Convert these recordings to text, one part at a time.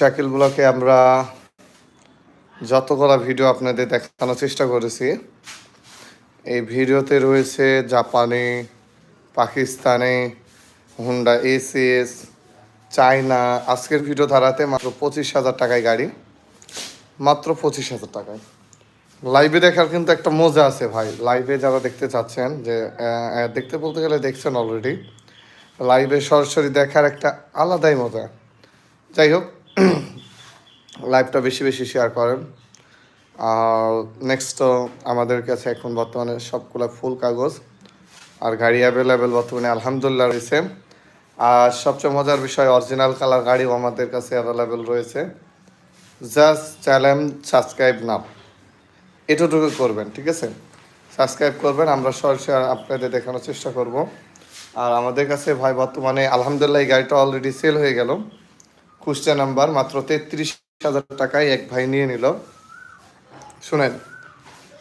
শাকিল ব্লকে আমরা যতগুলো ভিডিও আপনাদের দেখানোর চেষ্টা করেছি, এই ভিডিওতে রয়েছে জাপানি, পাকিস্তানি, হুন্ডা এসিএস, চায়না, আজকের ভিডিও ধারাতে মাত্র পঁচিশ হাজার টাকায় গাড়ি, মাত্র পঁচিশ হাজার টাকায়। লাইভে দেখার কিন্তু একটা মজা আছে ভাই। লাইভে যারা দেখতে চাচ্ছেন যে দেখতে বলতে গেলে দেখছেন অলরেডি লাইভে সরাসরি দেখার একটা আলাদাই মজা। যাই হোক লাইভটা বেশি বেশি শেয়ার করেন। আর নেক্সট আমাদের কাছে এখন বর্তমানে সবগুলো ফুল কাগজ আর গাড়ি অ্যাভেলেবেল বর্তমানে আলহামদুলিল্লাহ রয়েছে। আর সবচেয়ে মজার বিষয় অরিজিনাল কালার গাড়িও আমাদের কাছে অ্যাভেলেবেল রয়েছে। জাস্ট চ্যালেঞ্জ সাবস্ক্রাইব নাও এটুকু করবেন, ঠিক আছে? সাবস্ক্রাইব করবেন, আমরা সরাসরি আপনাদের দেখানোর চেষ্টা করব। আর আমাদের কাছে ভাই বর্তমানে আলহামদুলিল্লাহ এই গাড়িটা অলরেডি সেল হয়ে গেল। কুষ্টিয়া নাম্বার মাত্র তেত্রিশ হাজার টাকায় এক ভাই নিয়ে নিল। শুনেন,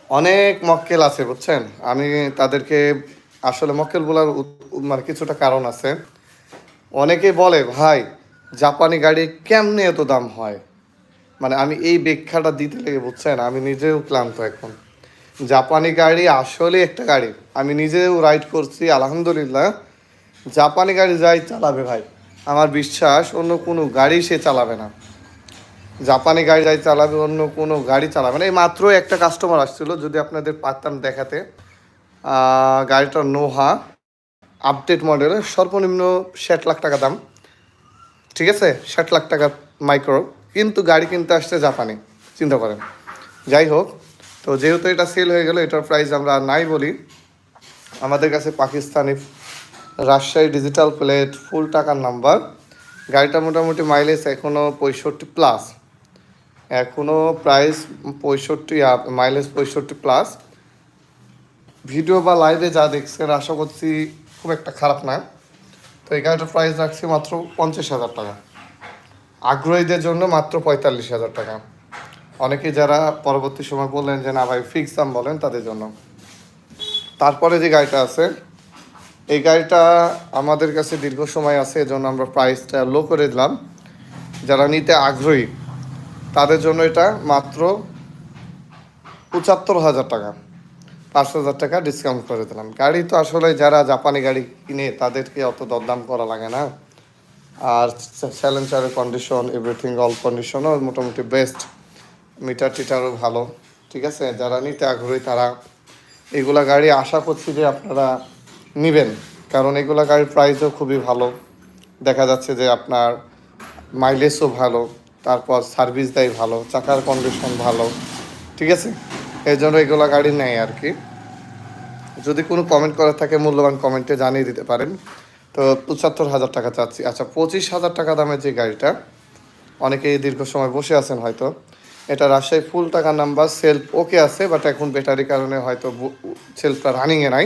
অনেক মক্কেল আছে, বুঝছেন? আমি তাদেরকে আসলে মক্কেল বলার মানে কিছুটা কারণ আছে। অনেকে বলে, ভাই, জাপানি গাড়ি কেমনে এত দাম হয়? মানে আমি এই ব্যাখ্যাটা দিতে লেগে, বুঝছেন? আমি নিজেও ক্লান্ত এখন। জাপানি গাড়ি আসলে একটা গাড়ি। আমি নিজেও রাইড করছি, আলহামদুলিল্লাহ। জাপানি গাড়ি যাই চালাবে, ভাই। আমার বিশ্বাস, অন্য কোনো গাড়ি সে চালাবে না। জাপানি গাড়ি যাই চালাবে, অন্য কোনো গাড়ি চালাবে না। এই মাত্র একটা কাস্টমার আসছিল, যদি আপনাদের পারতাম দেখাতে। গাড়িটার নোহা আপডেট মডেলের সর্বনিম্ন ষাট লাখ টাকা দাম। ঠিক আছে? ষাট লাখ টাকা মাইক্রো কিন্তু গাড়ি কিনতে আসছে জাপানি, চিন্তা করেন। যাই হোক, তো যেহেতু এটা সেল হয়ে গেল, এটার প্রাইস আমরা নাই বলি। আমাদের কাছে পাকিস্তানি, রাজশাহী ডিজিটাল প্লেট ফুল টাকার নাম্বার গাড়িটা মোটামুটি মাইলেজ এখনও পঁয়ষট্টি প্লাস এখনও প্রাইস পঁয়ষট্টি মাইলেজ পঁয়ষট্টি প্লাস ভিডিও বা লাইভে যা দেখছেন, আশা করছি খুব একটা খারাপ না। তো এই গাড়িটার প্রাইস রাখছি মাত্র পঞ্চাশ হাজার টাকা। আগ্রহীদের জন্য মাত্র পঁয়তাল্লিশ হাজার টাকা। অনেকে যারা পরবর্তী সময় বললেন যে, না ভাই ফিক্স দাম বলেন তাদের জন্য। তারপরে যে গাড়িটা আছে, এই গাড়িটা আমাদের কাছে দীর্ঘ সময় আছে, এজন্য আমরা প্রাইসটা লো করে দিলাম। যারা নিতে আগ্রহী তাদের জন্য এটা মাত্র পঁচাত্তর হাজার টাকা। পাঁচ হাজার টাকা ডিসকাউন্ট করে দিলাম। গাড়ি তো আসলে যারা জাপানি গাড়ি কিনে তাদেরকে অত দরদাম করা লাগে না। আর স্যালেন্সারের কন্ডিশন এভরিথিং অল কন্ডিশনও মোটামুটি বেস্ট মিটার টিটারও ভালো, ঠিক আছে? যারা নিতে আগ্রহী তারা এগুলা গাড়ি আশা করছি যে আপনারা নেবেন। কারণ এগুলা গাড়ির প্রাইসও খুবই ভালো। দেখা যাচ্ছে যে আপনার মাইলেজও ভালো। তারপর সার্ভিস দেয় ভালো, চাকার কন্ডিশন ভালো, ঠিক আছে? এই জন্য এগুলো গাড়ি নেই আর কি। যদি কোনো কমেন্ট করা থাকে, মূল্যবান কমেন্টে জানিয়ে দিতে পারেন। তো পঁচাত্তর হাজার টাকা চাচ্ছি। আচ্ছা পঁচিশ হাজার টাকা দামের যে গাড়িটা, অনেকেই দীর্ঘ সময় বসে আছেন হয়তো। এটা রাজশাহী ফুল টাকা নাম্বার সেলফ ওকে আছে বাট এখন ব্যাটারি কারণে হয়তো সেলফটা রানিংয়ে নাই।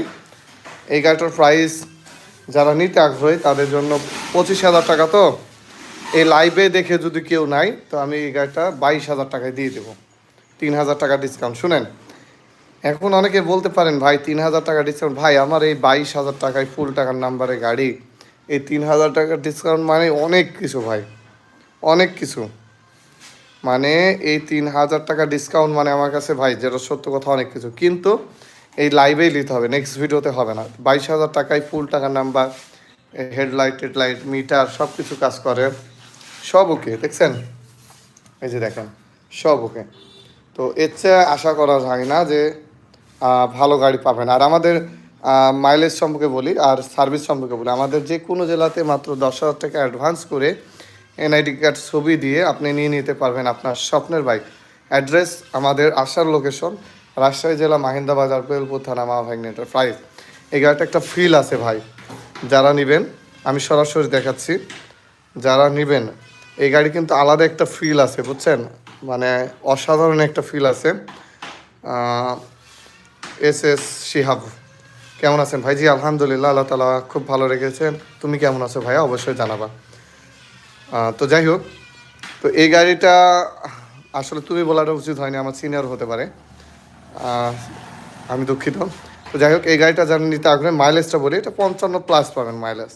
এই গাড়িটার প্রাইস যারা নিতে আগ্রহী, তাদের জন্য পঁচিশ হাজার টাকা তো? এই লাইভে দেখে যদি কেউ নাই, তো আমি এই গাড়িটা বাইশ হাজার টাকায় দিয়ে দেবো। তিন হাজার টাকা ডিসকাউন্ট শুনেন? এখন অনেকে বলতে পারেন, ভাই, তিন হাজার টাকা ডিসকাউন্ট ভাই, আমার এই বাইশ হাজার টাকায় ফুল টাকার নাম্বারে গাড়ি, এই তিন হাজার টাকার ডিসকাউন্ট মানে অনেক কিছু, ভাই। অনেক কিছু। মানে এই তিন হাজার টাকা ডিসকাউন্ট মানে আমার কাছে, ভাই, যেটা সত্য কথা, অনেক কিছু। কিন্তু এই লাইভেই নিতে হবে নেক্সট ভিডিওতে হবে না। বাইশ হাজার টাকায় ফুল টাকার নাম্বার হেডলাইট টেডলাইট মিটার সব কিছু কাজ করে। সব ওকে, দেখছেন? এই যে দেখেন, সব ওকে। তো এর চেয়ে আশা করা যায় না যে ভালো গাড়ি পাবেন। আর আমাদের মাইলেজ সম্পর্কে বলি, আর সার্ভিস সম্পর্কে বলি। আমাদের যে কোনো জেলাতে মাত্র দশ হাজার টাকা অ্যাডভান্স করে এনআইডি কার্ড ছবি দিয়ে আপনি নিয়ে নিতে পারবেন আপনার স্বপ্নের বাইক অ্যাড্রেস আমাদের আসার লোকেশন রাজশাহী জেলা মাহিন্দা বাজার বেলপুর থানা মা ভাগ্নেটার প্রাইস এই গাড়িটা একটা ফিল আছে ভাই। যারা নেবেন, আমি সরাসরি দেখাচ্ছি। যারা নেবেন এই গাড়ি কিন্তু আলাদা একটা ফিল আছে, বুঝছেন? মানে অসাধারণ একটা ফিল আছে। S S Shihab. কেমন আছেন? ভাইজি, আলহামদুলিল্লাহ, আল্লাহ তালা খুব ভালো রেখেছেন। তুমি কেমন আছো ভাইয়া? অবশ্যই জানাবা। তো যাই হোক, তো এই গাড়িটা আসলে তুমি বলাটা উচিত হয়নি, আমার সিনিয়র হতে পারে। আমি দুঃখিত। তো যাই হোক, এই গাড়িটা যারা নিতে আগ্রহে মাইলেজটা বলি, এটা পঞ্চান্ন প্লাস পাবেন মাইলেজ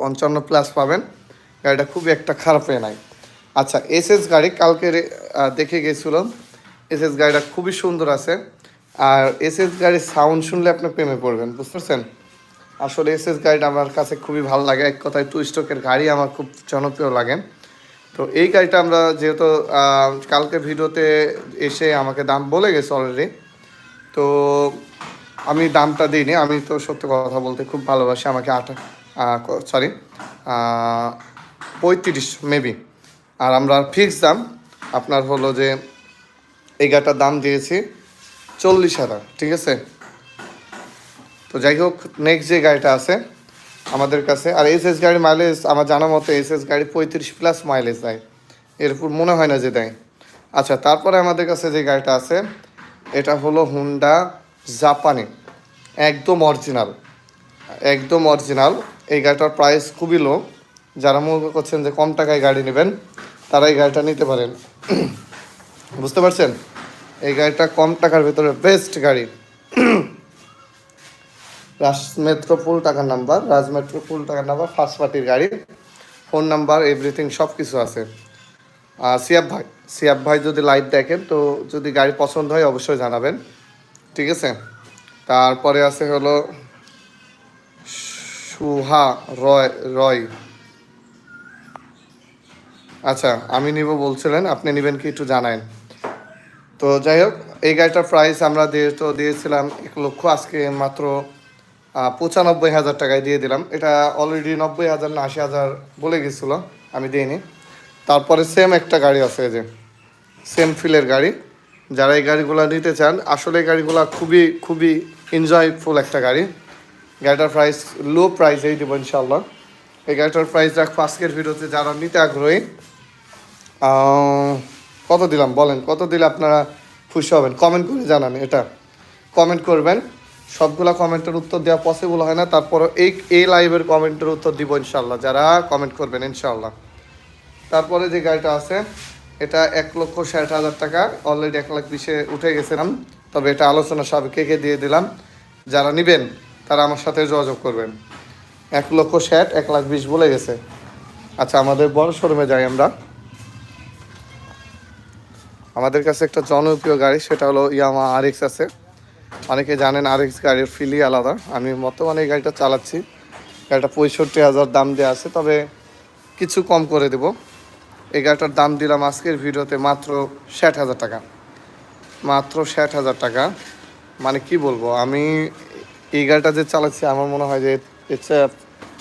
পঞ্চান্ন প্লাস পাবেন। গাড়িটা খুবই একটা খারাপ নাই। আচ্ছা এসএস গাড়ি কালকে দেখে গেছিলাম। এসএস গাড়িটা খুবই সুন্দর আছে। আর এসএস গাড়ির সাউন্ড শুনলে আপনি প্রেমে পড়বেন বুঝতে পারছেন আসলে এসএস গাড়িটা আমার কাছে খুবই ভালো লাগে। এক কথায় টু স্টকের গাড়ি আমার খুব জনপ্রিয় লাগে। তো এই গাড়িটা আমরা যেহেতু কালকে ভিডিওতে এসে আমাকে দাম বলে গেছে অলরেডি তো আমি দামটা দিইনি। আমি তো সত্য কথা বলতে খুব ভালোবাসি। আমাকে আট সরি পঁয়ত্রিশ মেবি আর আমরা ফিক্স দাম, আপনার হলো যে এই গাটার দাম দিয়েছি চল্লিশ হাজার, ঠিক আছে? তো যাই হোক নেক্সট যে গাড়িটা আছে আমাদের কাছে, আর এস এস গাড়ির মাইলেজ আমার জানা মতো এস এস গাড়ি পঁয়ত্রিশ প্লাস মাইলেজ দেয়। এরপর মনে হয় না যে দেয়। আচ্ছা তারপরে আমাদের কাছে যে গাড়িটা আছে, এটা হলো হুন্ডা জাপানি একদম অরিজিনাল একদম অরিজিনাল এই গাড়িটার প্রাইস খুবই লো যারা মনে করছেন যে কম টাকায় গাড়ি নেবেন তারা এই গাড়িটা নিতে পারেন। বুঝতে পারছেন? এই গাড়িটা কম টাকার ভিতরে বেস্ট গাড়ি। রাজ মেট্রো ফুল টাকার নাম্বার, রাজ মেট্রো ফুল টাকার নাম্বার ফার্স্ট পার্টির গাড়ি। ফোন নাম্বার এভরিথিং সব কিছু আছে। আর সিয়াব ভাই সিয়াব ভাই যদি লাইট দেখেন, তো যদি গাড়ি পছন্দ হয়, অবশ্যই জানাবেন। ঠিক আছে? তারপরে আছে হলো সুহা রয় রয়। আচ্ছা আমি নিব বলছিলেন, আপনি নেবেন কি একটু জানায়েন। তো যাই হোক, এই গাড়িটার প্রাইস আমরা দিয়ে তো দিয়েছিলাম এক লক্ষ, আজকে মাত্র পঁচানব্বই হাজার টাকায় দিয়ে দিলাম। এটা অলরেডি নব্বই হাজার না আশি হাজার বলে গেছিল, আমি দিইনি। তারপরে সেম একটা গাড়ি আছে যে সেম ফিলের গাড়ি। যারা এই গাড়িগুলো নিতে চান, আসলে এই গাড়িগুলো খুবই খুবই এনজয়ফুল একটা গাড়ি। গাড়িটার প্রাইস লো প্রাইসেই দেবো ইনশাল্লাহ এই গাড়িটার প্রাইস রাখব আজকের ভিডিওতে যারা নিতে আগ্রহী কত দিলাম? বলেন, কত দিলে আপনারা খুশি হবেন? কমেন্ট করে জানান এটা। কমেন্ট করবেন। সবগুলা কমেন্টের উত্তর দেওয়া পসিবল হয় না। তারপর এই এই লাইভের কমেন্টের উত্তর দিব ইনশাল্লাহ যারা কমেন্ট করবেন ইনশাল্লাহ তারপরে যে গাড়িটা আছে, এটা এক লক্ষ ষাট হাজার টাকা। অলরেডি এক লাখ বিশে উঠে গেছিলাম। তবে এটা আলোচনা সাবেকে দিয়ে দিলাম, যারা নেবেন, তারা আমার সাথে যোগাযোগ করবেন। এক লক্ষ ষাট, এক লাখ বিশ বলে গেছে। আচ্ছা আমাদের বড় শোরুমে যাই আমরা। আমাদের কাছে একটা জনপ্রিয় গাড়ি, সেটা হলো ইয়ামা আরএক্স আছে। অনেকে জানেন আরএক্স গাড়ির ফিলি আলাদা। আমি বর্তমানে এই গাড়িটা চালাচ্ছি। গাড়িটা পঁয়ষট্টি হাজার দাম দেওয়া আছে, তবে কিছু কম করে দেব। এই গাড়িটার দাম দিলাম আজকের ভিডিওতে মাত্র ষাট হাজার টাকা। মাত্র ষাট হাজার টাকা। মানে কি বলব, আমি এই গাড়িটা যে চালাচ্ছি, আমার মনে হয় যে ইটস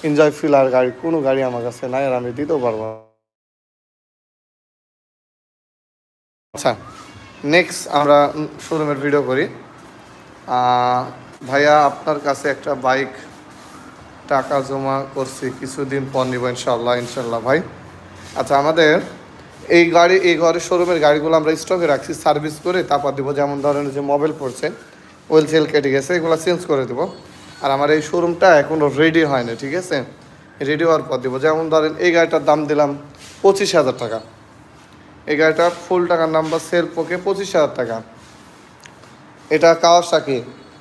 এনজয় ফিল আর গাড়ি, কোনো গাড়ি আমার কাছে নাই আর আমি দিতেও পারব আচ্ছা নেক্সট আমরা শোরুমের ভিডিও করি। ভাইয়া, আপনার কাছে একটা বাইক টাকা জমা করছি, কিছুদিন পর নিব ইনশাল্লাহ ইনশাল্লাহ ভাই। আচ্ছা আমাদের এই গাড়ি, এই ঘরের শোরুমের গাড়িগুলো আমরা স্টকে রাখছি সার্ভিস করে তারপর দেবো, যেমন ধরেন যে মোবাইল পড়ছে ওয়েল সেল কেটে গেছে, এগুলো চেঞ্জ করে দেবো। আর আমার এই শোরুমটা এখনও রেডি হয়নি, ঠিক আছে? রেডি হওয়ার পর দেবো। যেমন ধরেন, এই গাড়িটার দাম দিলাম পঁচিশ হাজার টাকা। এই গাড়িটা ফুল টাকার নাম্বার সেল পোকে পঁচিশ হাজার টাকা। এটা কাওয়াসাকি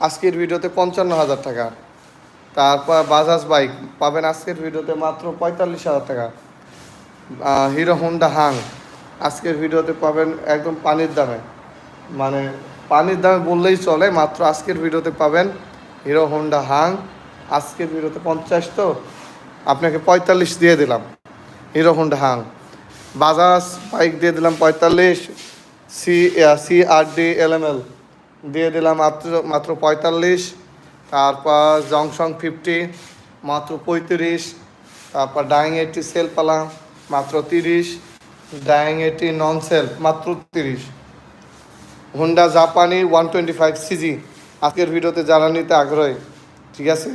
আজকের ভিডিওতে পঞ্চান্ন হাজার টাকা। তারপর বাজাজ বাইক পাবেন আজকের ভিডিওতে মাত্র পঁয়তাল্লিশ হাজার টাকা। হিরো হোন্ডা হাং আজকের ভিডিওতে পাবেন একদম পানির দামে। মানে পানির দামে বললেই চলে, মাত্র আজকের ভিডিওতে পাবেন হিরো হোন্ডা হাং। আজকের ভিডিওতে পঞ্চাশ তো, আপনাকে পঁয়তাল্লিশ দিয়ে দিলাম, hero Honda Hang. Bajaj bike দিয়ে দিলাম পঁয়তাল্লিশ, সি সি আর ডি এল এম এল দিয়ে দিলাম মাত্র মাত্র পঁয়তাল্লিশ, তারপর জংশন ফিফটি মাত্র পঁয়ত্রিশ, তারপর ডাইং এইটটি সেল পালা মাত্র তিরিশ ডাইং এইটটি নন সেল মাত্র তিরিশ। হুন্ডা জাপানি ওয়ান টোয়েন্টি ফাইভ সিজি আজকের ভিডিওতে যারা নিতে আগ্রহী ঠিক আছে?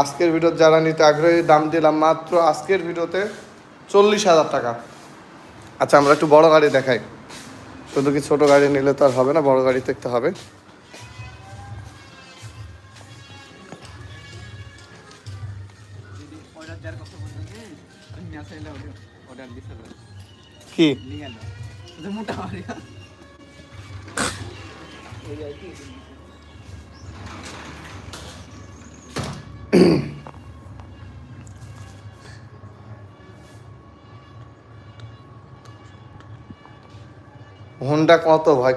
আজকের ভিডিও যারা নিতে আগ্রহী দাম দিলাম মাত্র আজকের ভিডিওতে চল্লিশ হাজার টাকা। আচ্ছা আমরা একটু বড় গাড়ি দেখাই। শুধু কি ছোট গাড়ি নিলে তো আর হবে না বড় গাড়ি দেখতে হবে। যদি অর্ডার দেওয়ার কথা বলতে হ্যাঁ আমি না চাইলে অর্ডার দিতে পারি কি নিয়ে গেল শুধু মোটা মারি হোন্ডা কত ভাই?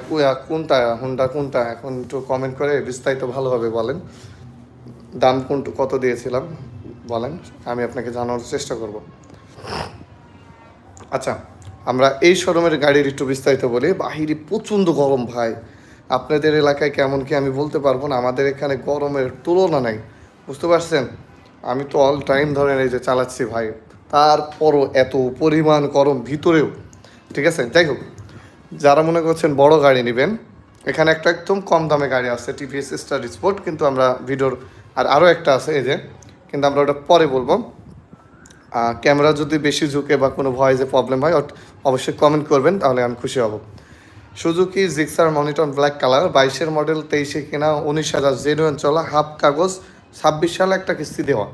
কোনটা, হোন্ডা কোনটা? এখন একটু কমেন্ট করে বিস্তারিত ভালোভাবে বলেন। দাম কোনটু, কত দিয়েছিলাম বলেন, আমি আপনাকে জানানোর চেষ্টা করব। আচ্ছা আমরা এই শোরুমের গাড়ির একটু বিস্তারিত বলি। বাহিরে প্রচণ্ড গরম ভাই। আপনাদের এলাকায় কেমন কি আমি বলতে পারব না। আমাদের এখানে গরমের তুলনা নেই। বুঝতে পারছেন? আমি তো অল টাইম ধরেন এই যে চালাচ্ছি ভাই। তারপরও এত পরিমাণ গরম ভিতরেও। ঠিক আছে? যাই হোক, যারা মনে করছেন বড় গাড়ি নেবেন, এখানে একটা একদম কম দামে গাড়ি আছে টিভিএস স্টার স্পোর্ট কিন্তু আমরা ভিডিওর আর আরও একটা আছে এই যে, কিন্তু আমরা ওটা পরে বলব। ক্যামেরা যদি বেশি ঝুঁকে বা কোনো ভয়েসে প্রবলেম হয় অবশ্যই কমেন্ট করবেন, তাহলে আমি খুশি হব। সুজুকি জিক্সার মনিটন ব্ল্যাক কালার বাইশের মডেল তেইশে কেনা, উনিশ হাজার জেনুয়েন চলা, হাফ কাগজ ছাব্বিশ সালে একটা কিস্তি দেওয়া।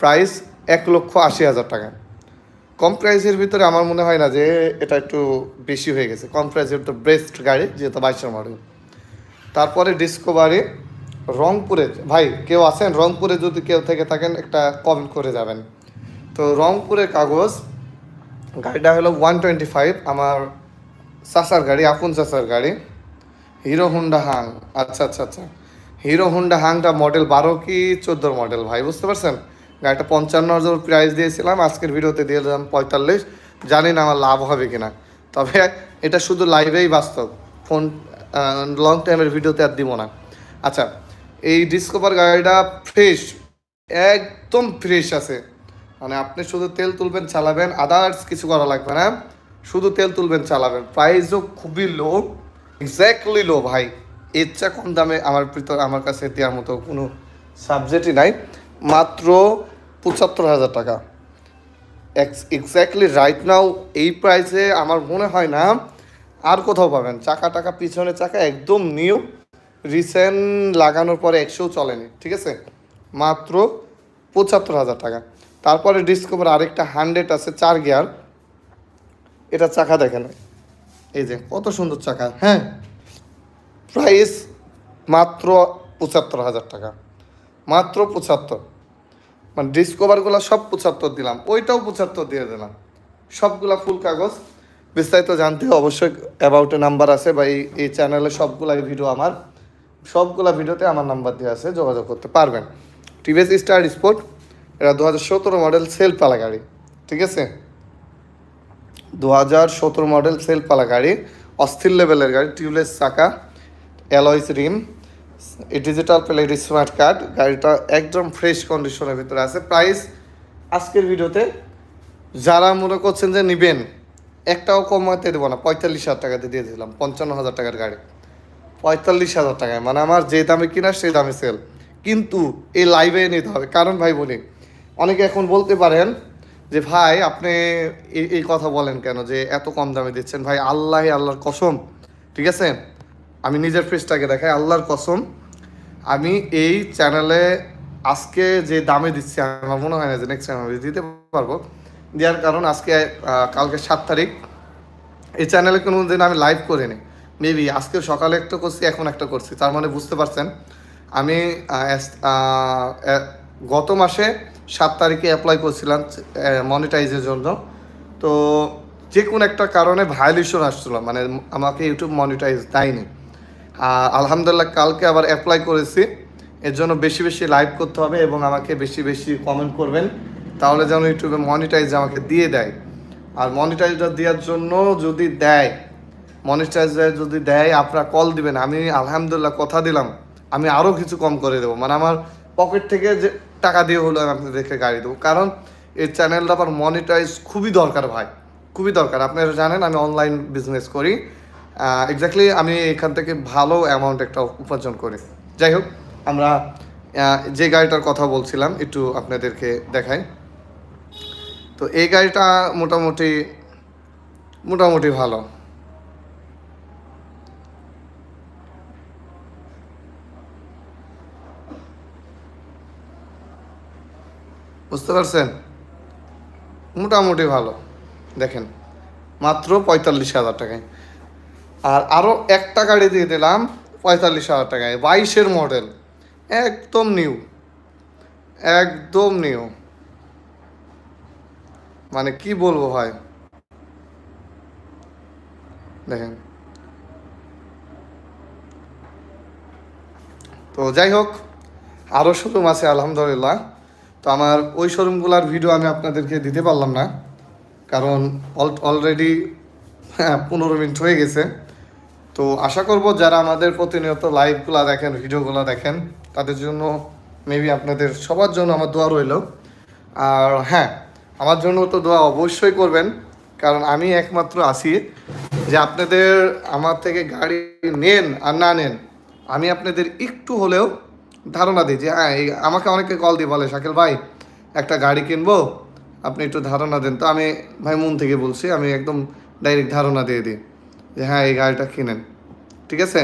প্রাইস এক লক্ষ আশি হাজার টাকা। কম প্রাইসের ভিতরে আমার মনে হয় না যে এটা একটু বেশি হয়ে গেছে। কম প্রাইসের তো বেস্ট গাড়ি, যেহেতু বাইশের মডেল তারপরে ডিসকভারি রংপুরে, ভাই, কেউ আছেন? রংপুরে যদি কেউ থেকে থাকেন, একটা কমেন্ট করে যাবেন। তো রংপুরের কাগজ, গাড়িটা হলো ওয়ান টোয়েন্টি ফাইভ আমার চাচার গাড়ি, আপন চাচার গাড়ি। হিরো হুন্ডা হাং আচ্ছা আচ্ছা আচ্ছা। হিরো হুন্ডা হাংটা মডেল বারো কি চোদ্দোর মডেল, ভাই, বুঝতে পারছেন? গাড়িটা পঞ্চান্ন হাজার প্রাইস দিয়েছিলাম, আজকের ভিডিওতে দিয়ে দিলাম পঁয়তাল্লিশ। জানি না আমার লাভ হবে কিনা। তবে এটা শুধু লাইভেই বাস্তব। ফোন লং টাইমের ভিডিওতে আর দিব না। আচ্ছা এই ডিসকভার গাড়িটা ফ্রেশ একদম ফ্রেশ আছে। মানে আপনি শুধু তেল তুলবেন, চালাবেন আদার্স কিছু করা লাগবে না। শুধু তেল তুলবেন, চালাবেন। প্রাইসও খুবই লো এক্স্যাক্টলি লো ভাই। চেয়ে কম দামে আমার ভিতর, আমার কাছে দেওয়ার মতো কোনো সাবজেক্টই নাই। মাত্র পঁচাত্তর হাজার টাকা। এক্স্যাক্টলি রাইট নাও এই প্রাইসে আমার মনে হয় না আর কোথাও পাবেন। চাকা টাকা পিছনে চাকা একদম নিউ রিসেন্ট লাগানোর পরে একশো চলেনি, ঠিক আছে? মাত্র পঁচাত্তর হাজার টাকা। তারপরে ডিসকভার আরেকটা হান্ড্রেড আছে, চার গিয়ার এটা চাকা দেখেন। এই যে, কত সুন্দর চাকা হ্যাঁ? প্রাইস মাত্র পঁচাত্তর হাজার টাকা। মাত্র পঁচাত্তর। মানে ডিসকভারগুলো সব পঁচাত্তর দিলাম। ওইটাও পঁচাত্তর দিয়ে দিলাম। সবগুলা ফুল কাগজ। বিস্তারিত জানতে অবশ্যই অ্যাবাউটে নাম্বার আছে বা এই এই চ্যানেলে সবগুলা ভিডিও আমার। সবগুলা ভিডিওতে আমার নাম্বার দেওয়া আছে, যোগাযোগ করতে পারবেন। টিভিএস স্টার স্পোর্ট এটা দু হাজার সতেরো মডেল সেল পালা গাড়ি। ঠিক আছে? দু হাজার সতেরো মডেল সেল পালা গাড়ি। অস্থির লেভেলের গাড়ি টিউবলেস চাকা। Alloys rim digital plate smart card, গাড়িটা একদম ফ্রেশ কন্ডিশনের ভিতরে আছে। প্রাইস আজকের ভিডিওতে যারা মনে করছেন যে নেবেন, একটাও কমাতে দেবো না, পঁয়তাল্লিশ হাজার টাকাতে দিয়ে দিলাম, পঞ্চান্ন হাজার টাকার গাড়ি। পঁয়তাল্লিশ হাজার টাকায় মানে আমার যে দামে কিনা সেই দামে সেল কিন্তু এই লাইভে নিতে হবে। কারণ ভাই বলি, অনেকে এখন বলতে পারেন যে, ভাই, আপনি এই কথা বলেন কেন যে এত কম দামে দিচ্ছেন? ভাই, আল্লাহ আল্লাহর কসম, ঠিক আছে? আমি নিজের ফেসটাকে দেখাই, আল্লাহর কসম, আমি এই চ্যানেলে আজকে যে দামে দিচ্ছি, আমার মনে হয় না যে নেক্সট আমি দিতে পারব। দেওয়ার কারণ আজকে কালকে সাত তারিখ। এই চ্যানেলে কোনো দিন আমি লাইভ করিনি। মেবি আজকে সকালে একটা করছি, এখন একটা করছি। তার মানে বুঝতে পারছেন, আমি গত মাসে সাত তারিখে অ্যাপ্লাই করছিলাম মনিটাইজের জন্য। তো যে কোনো একটা কারণে ভায়োলেশন আসছিল মানে আমাকে ইউটিউব মনিটাইজ দেয়নি। আলহামদুলিল্লাহ, কালকে আবার অ্যাপ্লাই করেছি। এর জন্য বেশি বেশি লাইভ করতে হবে এবং আমাকে বেশি বেশি কমেন্ট করবেন। তাহলে যেন ইউটিউবে মনিটাইজ আমাকে দিয়ে দেয়। আর মনিটাইজটা দেওয়ার জন্য যদি দেয় মনিটাইজার যদি দেয়, আপনারা কল দিবেন। আমি আলহামদুলিল্লাহ কথা দিলাম। আমি আরও কিছু কম করে দেবো। মানে আমার পকেট থেকে যে টাকা দিয়ে হলো, আমি আপনাদেরকে গাড়ি দেবো। কারণ এই চ্যানেলটা আমার মনিটাইজ খুবই দরকার ভাই। খুবই দরকার। আপনারা জানেন, আমি অনলাইন বিজনেস করি। এক্স্যাক্টলি আমি এখান থেকে ভালো অ্যামাউন্ট একটা উপার্জন করি। যাই হোক, আমরা যে গাড়িটার কথা বলছিলাম, একটু আপনাদেরকে দেখাই। তো এই গাড়িটা মোটামুটি মোটামুটি ভালো। বুঝতে পারছেন? মোটামুটি ভালো। দেখেন, মাত্র পঁয়তাল্লিশ হাজার টাকায়। আর আরও একটা গাড়ি দিয়ে দিলাম পঁয়তাল্লিশ হাজার টাকায়। বাইশের মডেল। একদম নিউ একদম নিউ মানে কি বলব ভাই? দেখেন। তো যাই হোক আরও শোরুম আছে, আলহামদুলিল্লাহ। তো আমার ওই শোরুমগুলোর ভিডিও আমি আপনাদেরকে দিতে পারলাম না। কারণ অলরেডি হ্যাঁ, পনেরো মিনিট হয়ে গেছে। তো আশা করব যারা আমাদের প্রতিনিয়ত লাইভগুলো দেখেন ভিডিওগুলো দেখেন, তাদের জন্য মেবি আপনাদের সবার জন্য আমার দোয়া রইল। আর হ্যাঁ আমার জন্য তো দোয়া অবশ্যই করবেন, কারণ আমি একমাত্র আছি যে আপনাদের আমার থেকে গাড়ি নেন আর না নেন, আমি আপনাদের একটু হলেও ধারণা দিই যে হ্যাঁ আমাকে অনেকে কল দিয়ে বলে, শাকিল ভাই, একটা গাড়ি কিনবো, আপনি একটু ধারণা দেন। তো আমি ভাই মন থেকে বলছি, আমি একদম ডাইরেক্ট ধারণা দিয়ে দিই। যে হ্যাঁ এই গাড়িটা কিনেন। ঠিক আছে?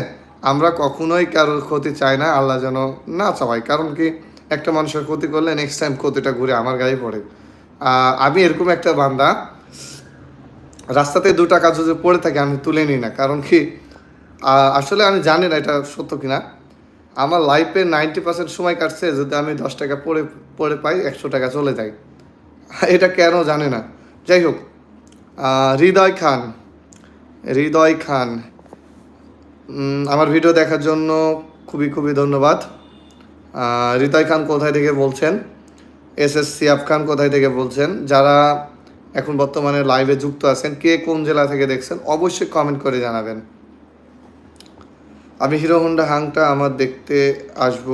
আমরা কখনোই কারোর ক্ষতি চাই না, আল্লাহ যেন না চাওয়াই কারণ কি, একটা মানুষের ক্ষতি করলে নেক্সট টাইম ক্ষতিটা ঘুরে আমার গায়ে পড়ে। আমি এরকম একটা বান্দা, রাস্তাতে দু টাকা যদি পড়ে থাকে, আমি তুলে নিই না। কারণ কি আসলে আমি জানি না এটা সত্য কিনা। আমার লাইফে নাইনটি পার্সেন্ট সময় কাটছে, যদি আমি দশ টাকা পড়ে পড়ে পাই, একশো টাকা চলে যায়। এটা কেন জানে না। যাই হোক হৃদয় খান। হৃদয় খান। আমার ভিডিও দেখার জন্য খুবই খুবই ধন্যবাদ। হৃদয় খান কোথায় থেকে বলছেন? এস এস সিয়াব খান কোথায় থেকে বলছেন? যারা এখন বর্তমানে লাইভে যুক্ত আছেন, কে কোন জেলা থেকে দেখছেন, অবশ্যই কমেন্ট করে জানাবেন। আমি হিরো হোন্ডা হাংটা আমার দেখতে আসব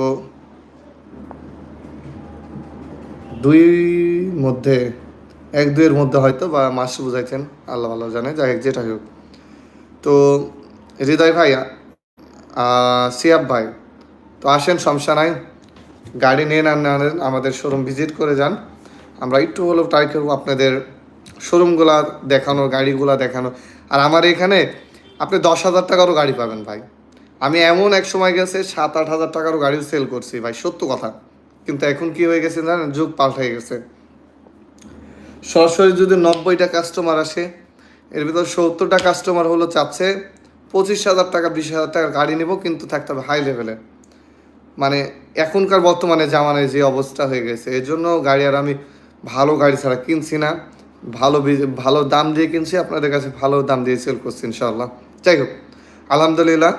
দুই মধ্যে, এক দুইয়ের মধ্যে হয়তো বা মাস বুঝাইছেন, আল্লাহ ভালো জানে, যাই হোক যেটা হোক। তো হৃদয় ভাই সিয়াব ভাই, তো আসেন, সমস্যা নাই। গাড়ি নিয়ে না নেন আমাদের শোরুম ভিজিট করে যান। আমরা একটু হলেও ট্রাই করব আপনাদের শোরুমগুলা দেখানো, গাড়িগুলা দেখানো। আর আমার এখানে আপনি দশ হাজার টাকারও গাড়ি পাবেন ভাই। আমি এমন এক সময় গেছে, সাত, আট হাজার টাকারও গাড়ি সেল করছি ভাই, সত্য কথা। কিন্তু এখন কি হয়ে গেছে জানেন? যুগ পাল্টে গেছে। সরাসরি যদি নব্বইটা কাস্টমার আসে এর ভিতর সত্তরটা কাস্টমার হলো চাচ্ছে, পঁচিশ হাজার টাকা, বিশ হাজার টাকার গাড়ি নেব, কিন্তু থাকতে হবে হাই লেভেলে মানে এখনকার বর্তমানে জামানায় যে অবস্থা হয়ে গেছে, এর জন্য গাড়ি আর আমি ভালো গাড়ি ছাড়া কিনছি না। ভালো ভালো দাম দিয়ে কিনছি, আপনাদের কাছে ভালো দাম দিয়ে সেল করছি ইনশাল্লাহ যাই হোক, আলহামদুলিল্লাহ।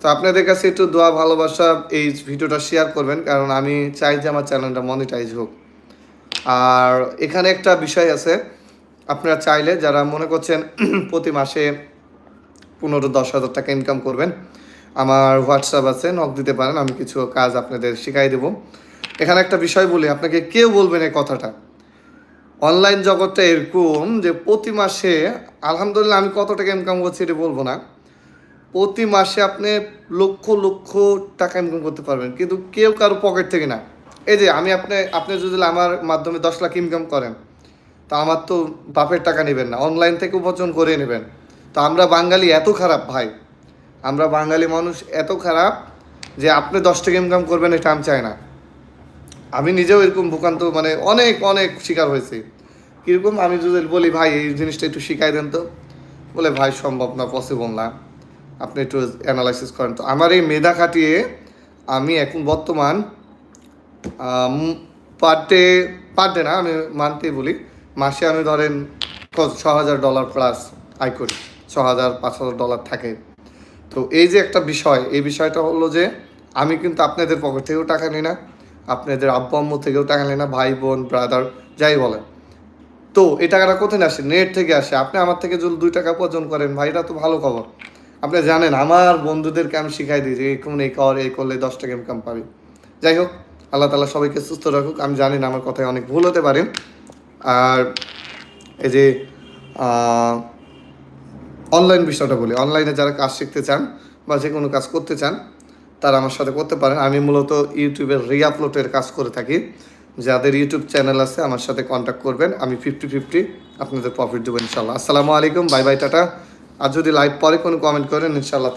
তো আপনাদের কাছে একটু দোয়া, ভালোবাসা, এই ভিডিওটা শেয়ার করবেন, কারণ আমি চাই যে আমার চ্যানেলটা মনিটাইজ হোক। আর এখানে একটা বিষয় আছে আপনারা চাইলে যারা মনে করছেন প্রতি মাসে পনেরো দশ হাজার টাকা ইনকাম করবেন, আমার হোয়াটসঅ্যাপ আছে নক দিতে পারেন, আমি কিছু কাজ আপনাদের শিখাই দেব। এখানে একটা বিষয় বলি, আপনাকে কেউ বলবেন এই কথাটা। অনলাইন জগৎটা এরকম যে প্রতি মাসে, আলহামদুলিল্লাহ আমি কত টাকা ইনকাম করছি এটা বলব না, প্রতি মাসে আপনি লক্ষ লক্ষ টাকা ইনকাম করতে পারবেন, কিন্তু কেউ কারও পকেট থেকে না। এই যে আমি আপনি আপনি যদি আমার মাধ্যমে দশ লাখ ইনকাম করেন তা আমার তো বাপের টাকা নেবেন না অনলাইন থেকে উপার্জন করে নেবেন। তো আমরা বাঙালি এত খারাপ ভাই, আমরা বাঙালি মানুষ এত খারাপ যে আপনি দশ টাকা ইনকাম করবেন এটা আমি চাই না। আমি নিজেও এরকম ভোগান্ত মানে অনেক অনেক শিকার হয়েছি। কীরকম আমি যদি বলি, ভাই, এই জিনিসটা একটু শিখাই দেন তো। বলে, ভাই, সম্ভব না পসিবল না। আপনি একটু অ্যানালাইসিস করেন। তো আমার এই মেধা খাটিয়ে আমি এখন বর্তমান পার ডে পার ডে না, আমি মান্থলি বলি মাসে আমি ধরেন ছ হাজার ডলার প্লাস আয় করি। ছ হাজার, পাঁচ হাজার ডলার থাকে। তো এই যে একটা বিষয়, এই বিষয়টা হলো যে আমি কিন্তু আপনাদের পকেট থেকেও টাকা নিই না। আপনাদের আব্বু আম্মু থেকেও টাকা নিই না, ভাই, বোন ব্রাদার যাই বলেন। তো এই টাকাটা কোথায় আসে? নেট থেকে আসে। আপনি আমার থেকে যদি দুই টাকা উপার্জন করেন ভাইটা তো ভালো খবর। আপনি জানেন, আমার বন্ধুদেরকে আমি শিখাই দিই যে এই কর, এই করলে দশ টাকা ইনকাম পাবি। যাই হোক, আল্লাহ তালা সবাইকে সুস্থ রাখুক। আমি জানি না আমার কথায় অনেক ভুল হতে পারে। আর এই যে অনলাইন বিষয়টা বলি। অনলাইনে যারা কাজ শিখতে চান বা যে কোনো কাজ করতে চান, তারা আমার সাথে করতে পারেন। আমি মূলত ইউটিউবের রিআপলোডের কাজ করে থাকি। যাদের ইউটিউব চ্যানেল আছে, আমার সাথে কন্ট্যাক্ট করবেন। আমি ফিফটি ফিফটি আপনাদের প্রফিট দেবো ইনশাল্লাহ আসসালামু আলাইকুম, বাই বাই, টাটা। আর যদি লাইভ পরে কোনো কমেন্ট করেন ইনশাল্লাহ তাও